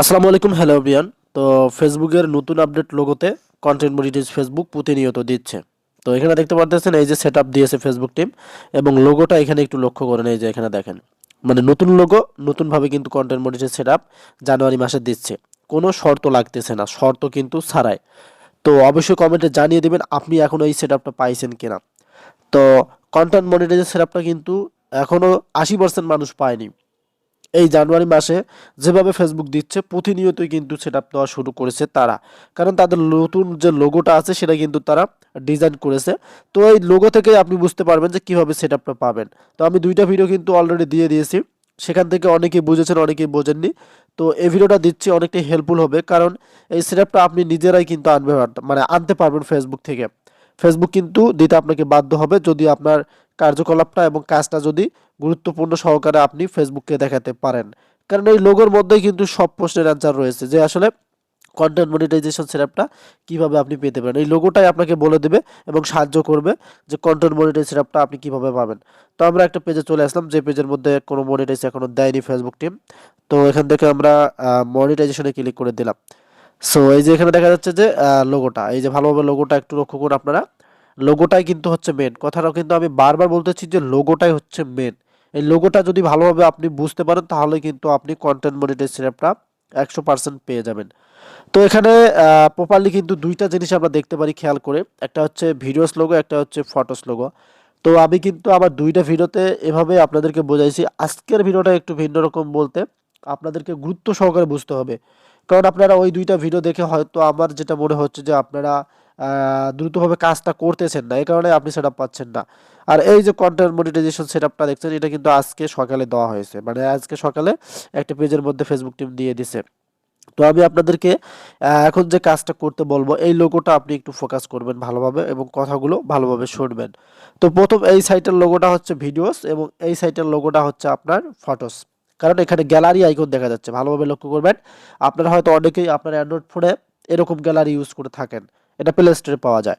আসসালামু আলাইকুম, হ্যালো বিয়ান তো ফেসবুকের নতুন আপডেট লোগোতে কন্টেন্ট মনিটাইজ ফেসবুক প্রতিনিয়ত দিচ্ছে। তো এখানে দেখতে পাচ্ছেন এই যে সেট দিয়েছে ফেসবুক টিম এবং লোগোটা এখানে একটু লক্ষ্য করেন, এই যে এখানে দেখেন। মানে নতুন লোগো, নতুনভাবে কিন্তু কন্টেন্ট মনিটাইজ সেট জানুয়ারি মাসে দিচ্ছে। কোনো শর্ত লাগতেছে না, শর্ত কিন্তু ছাড়াই। তো অবশ্যই কমেন্টে জানিয়ে দেবেন, আপনি এখনও এই সেট পাইছেন কিনা। তো কন্টেন্ট মনিটাইজের সেট আপটা কিন্তু এখনও আশি পার্সেন্ট মানুষ পায়নি। এই জানুয়ারি মাসে যেভাবে ফেসবুক দিচ্ছে, প্রতিনিয়তই কিন্তু সেটা দেওয়া শুরু করেছে তারা। কারণ তাদের নতুন যে লোগোটা আছে, সেটা কিন্তু তারা ডিজাইন করেছে। তো এই লোগো থেকে আপনি বুঝতে পারবেন যে কীভাবে সেট আপটা পাবেন। তো আমি দুইটা ভিডিও কিন্তু অলরেডি দিয়ে দিয়েছি। সেখান থেকে অনেকেই বুঝেছেন, অনেকেই বোঝেননি। তো এই ভিডিওটা দিচ্ছি, অনেকটাই হেল্পফুল হবে। কারণ এই সেট আপটা আপনি নিজেরাই কিন্তু আনবে মানে আনতে পারবেন ফেসবুক থেকে। ফেসবুক কিন্তু দিতে আপনাকে বাধ্য হবে। যদি আপনার কার্যকলাপটা এবং কাজটা যদি গুরুত্বপূর্ণ সহকারে আপনি ফেসবুককে দেখাতে পারেন। কারণ এই লোগোর মধ্যেই কিন্তু সব প্রশ্নের অ্যান্সার রয়েছে যে আসলে কন্টেন্ট মনিটাইজেশন সেটআপটা কীভাবে আপনি পেতে পারেন। এই লোগোটাই আপনাকে বলে দেবে এবং সাহায্য করবে যে কন্টেন্ট মনিটাইজ সেটআপটা আপনি কীভাবে পাবেন। তো আমরা একটা পেজে চলে আসলাম, যে পেজের মধ্যে কোনো মনিটাইজ এখনও দেয়নি ফেসবুক টিম তো এখান থেকে আমরা মনিটাইজেশনে ক্লিক করে দিলাম। সো এই যে এখানে দেখা যাচ্ছে যে লোগোটা, এই যে ভালোভাবে লোগোটা একটু লক্ষ্য করুন আপনারা। লোগোটাই কিন্তু হচ্ছে মেন কথাটাও কিন্তু আমি বারবার বলতেছি যে লোগোটাই হচ্ছে মেন এই লোগোটা যদি ভালোভাবে আপনি বুঝতে পারেন, তাহলে কিন্তু আপনি কন্টেন্ট মনিটাইজ সেটআপটা একশো পার্সেন্ট পেয়ে যাবেন। তো এখানে প্রপারলি কিন্তু দুইটা জিনিস আমরা দেখতে পারি খেয়াল করে। একটা হচ্ছে ভিডিওস লোগো একটা হচ্ছে ফটোস লোগো তো আমি কিন্তু আমার দুইটা ভিডিওতে এভাবে আপনাদেরকে বোঝাইছি। আজকের ভিডিওটা একটু ভিন্ন রকম বলতে আপনাদেরকে গুরুত্ব সহকারে বুঝতে হবে। কারণ আপনারা ওই দুইটা ভিডিও দেখে হয়তো আমার যেটা মনে হচ্ছে যে আপনারা দ্রুতভাবে কাজটা করতেছেন না, এই কারণে আপনি সেট পাচ্ছেন না। আর এই যে কন্টেন্ট মনিটাইজেশন সেট আপটা দেখছেন, এটা কিন্তু আজকে সকালে দেওয়া হয়েছে। মানে আজকে সকালে একটা পেজের মধ্যে ফেসবুক টিম দিয়ে দিছে। তো আমি আপনাদেরকে এখন যে কাজটা করতে বলব, এই লোগোটা আপনি একটু ফোকাস করবেন ভালোভাবে এবং কথাগুলো ভালোভাবে শুনবেন। তো প্রথম এই সাইটের লোগোটা হচ্ছে ভিডিওস এবং এই সাইটের লোগোটা হচ্ছে আপনার ফটোস কারণ এখানে গ্যালারি আইকন দেখা যাচ্ছে, ভালোভাবে লক্ষ্য করবেন। আপনারা হয়তো অনেকেই আপনার অ্যান্ড্রয়েড ফোনে এরকম গ্যালারি ইউজ করে থাকেন। এটা প্লে স্টোরে পাওয়া যায়।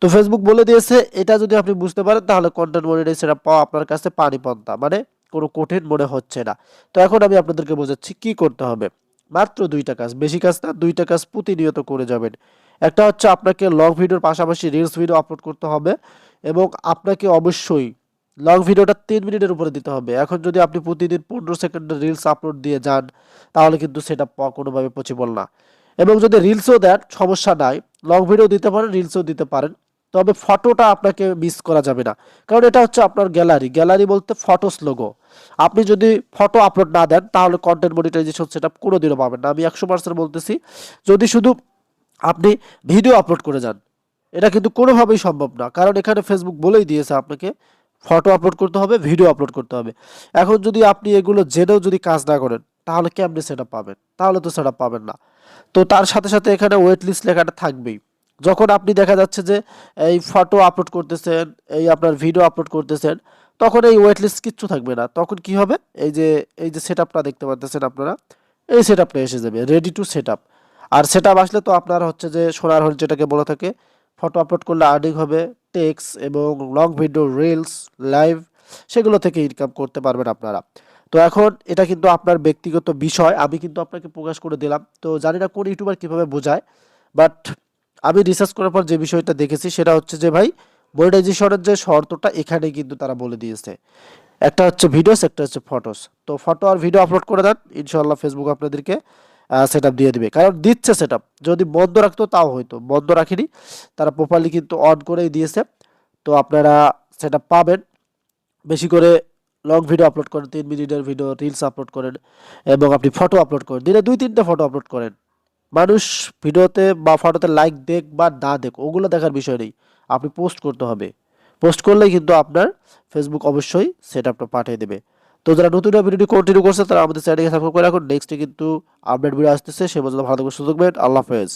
তো ফেসবুক বলে দিয়েছে, এটা যদি আপনি বুঝতে পারেন, তাহলে কন্টেন্ট সেটা পাওয়া আপনার কাছে পানি পন্থা মানে কোনো কঠিন মনে হচ্ছে না। তো এখন আমি আপনাদেরকে বোঝাচ্ছি কি করতে হবে। মাত্র দুইটা কাজ, বেশি কাজ না, দুইটা কাজ প্রতিনিয়ত করে যাবেন। একটা হচ্ছে আপনাকে লং ভিডিওর পাশাপাশি রিলস ভিডিও আপলোড করতে হবে এবং আপনাকে অবশ্যই লং ভিডিওটা তিন মিনিটের উপরে দিতে হবে। এখন যদি আপনি প্রতিদিন পনেরো সেকেন্ডের রিলস আপলোড দিয়ে যান, তাহলে কিন্তু সেটা কোনোভাবে পসিবল না। এবং যদি রিলসও দেন, সমস্যা নাই। লং ভিডিও দিতে পারেন রিলসও দিতে পারেন। তবে ফটোটা আপনাকে মিস করা যাবে না। কারণ এটা হচ্ছে আপনার গ্যালারি গ্যালারি বলতে ফটোস লোগো আপনি যদি ফটো আপলোড না দেন, তাহলে কন্টেন্ট মনিটাইজেশন সেটা কোনোদিনও পাবেন না। আমি একশো পার্সেন্ট বলতেছি, যদি শুধু আপনি ভিডিও আপলোড করে যান, এটা কিন্তু কোনোভাবেই সম্ভব না। কারণ এখানে ফেসবুক বলেই দিয়েছে আপনাকে ফটো আপলোড করতে হবে ভিডিও আপলোড করতে হবে। এখন যদি আপনি এগুলো জেনেও যদি কাজ না করেন তাহলে আপনি সেটা পাবেন? তাহলে তো সেটা পাবেন না। তো তার সাথে সাথে এখানে ওয়েট লিস্ট লেখাটা থাকবেই। যখন আপনি দেখা যাচ্ছে যে এই ফটো আপলোড করতেছেন, এই আপনার ভিডিও আপলোড করতেছেন, তখন এই ওয়েট লিস্ট কিচ্ছু থাকবে না। তখন কি হবে? এই যে এই যে সেট আপটা দেখতে পাচ্ছেন আপনারা, এই সেট আপটা এসে যাবে রেডি টু সেট আপ আর সেট আপ আসলে তো আপনার হচ্ছে যে সোনার হল যেটাকে বলা থাকে ফটো আপলোড করলে আর্নিং হবে টেক্স এবং লং ভিডিও রিলস লাইভ সেগুলো থেকে ইনকাম করতে পারবেন আপনারা। তো এখন এটা কিন্তু আপনার ব্যক্তিগত বিষয়, আমি কিন্তু আপনাকে প্রকাশ করে দিলাম। তো জানি না কোন ইউটিউবার কীভাবে বোঝায় বাট আমি রিসার্চ করার পর যে বিষয়টা দেখেছি সেটা হচ্ছে যে ভাই মনিটাইজেশনের যে শর্তটা এখানে কিন্তু তারা বলে দিয়েছে। একটা হচ্ছে ভিডিওস একটা হচ্ছে ফটোস তো ফটো আর ভিডিও আপলোড করে দেন ইনশাল্লাহ ফেসবুক আপনাদেরকে সেট দিয়ে দিবে। কারণ দিচ্ছে সেট যদি বন্ধ রাখতো তাও হয়তো, বন্ধ রাখিনি। তারা প্রপারলি কিন্তু অন করেই দিয়েছে। তো আপনারা সেটা পাবেন। বেশি করে লং ভিডিও আপলোড করেন, তিন মিনিটের ভিডিও রিলস আপলোড করেন, এবং আপনি ফটো আপলোড করেন। দিনে দুই, তিনটে ফটো আপলোড করেন। মানুষ ভিডিওতে বা ফটোতে লাইক দেখ বা না দেখ, ওগুলো দেখার বিষয় নেই। আপনি পোস্ট করতে হবে। পোস্ট করলেই কিন্তু আপনার ফেসবুক অবশ্যই সেট আপটা পাঠিয়ে দেবে। তো যারা নতুন ভিডিওটি কন্টিনিউ করছে, তারা আমাদের চ্যানেলকে সাবস্ক্রাইব করে রাখুন। নেক্সটে কিন্তু আপডেট ভিডিও আসতেছে, সে পর্যন্ত ভালো থাকবে সুযোগ আল্লাহ হাফেজ।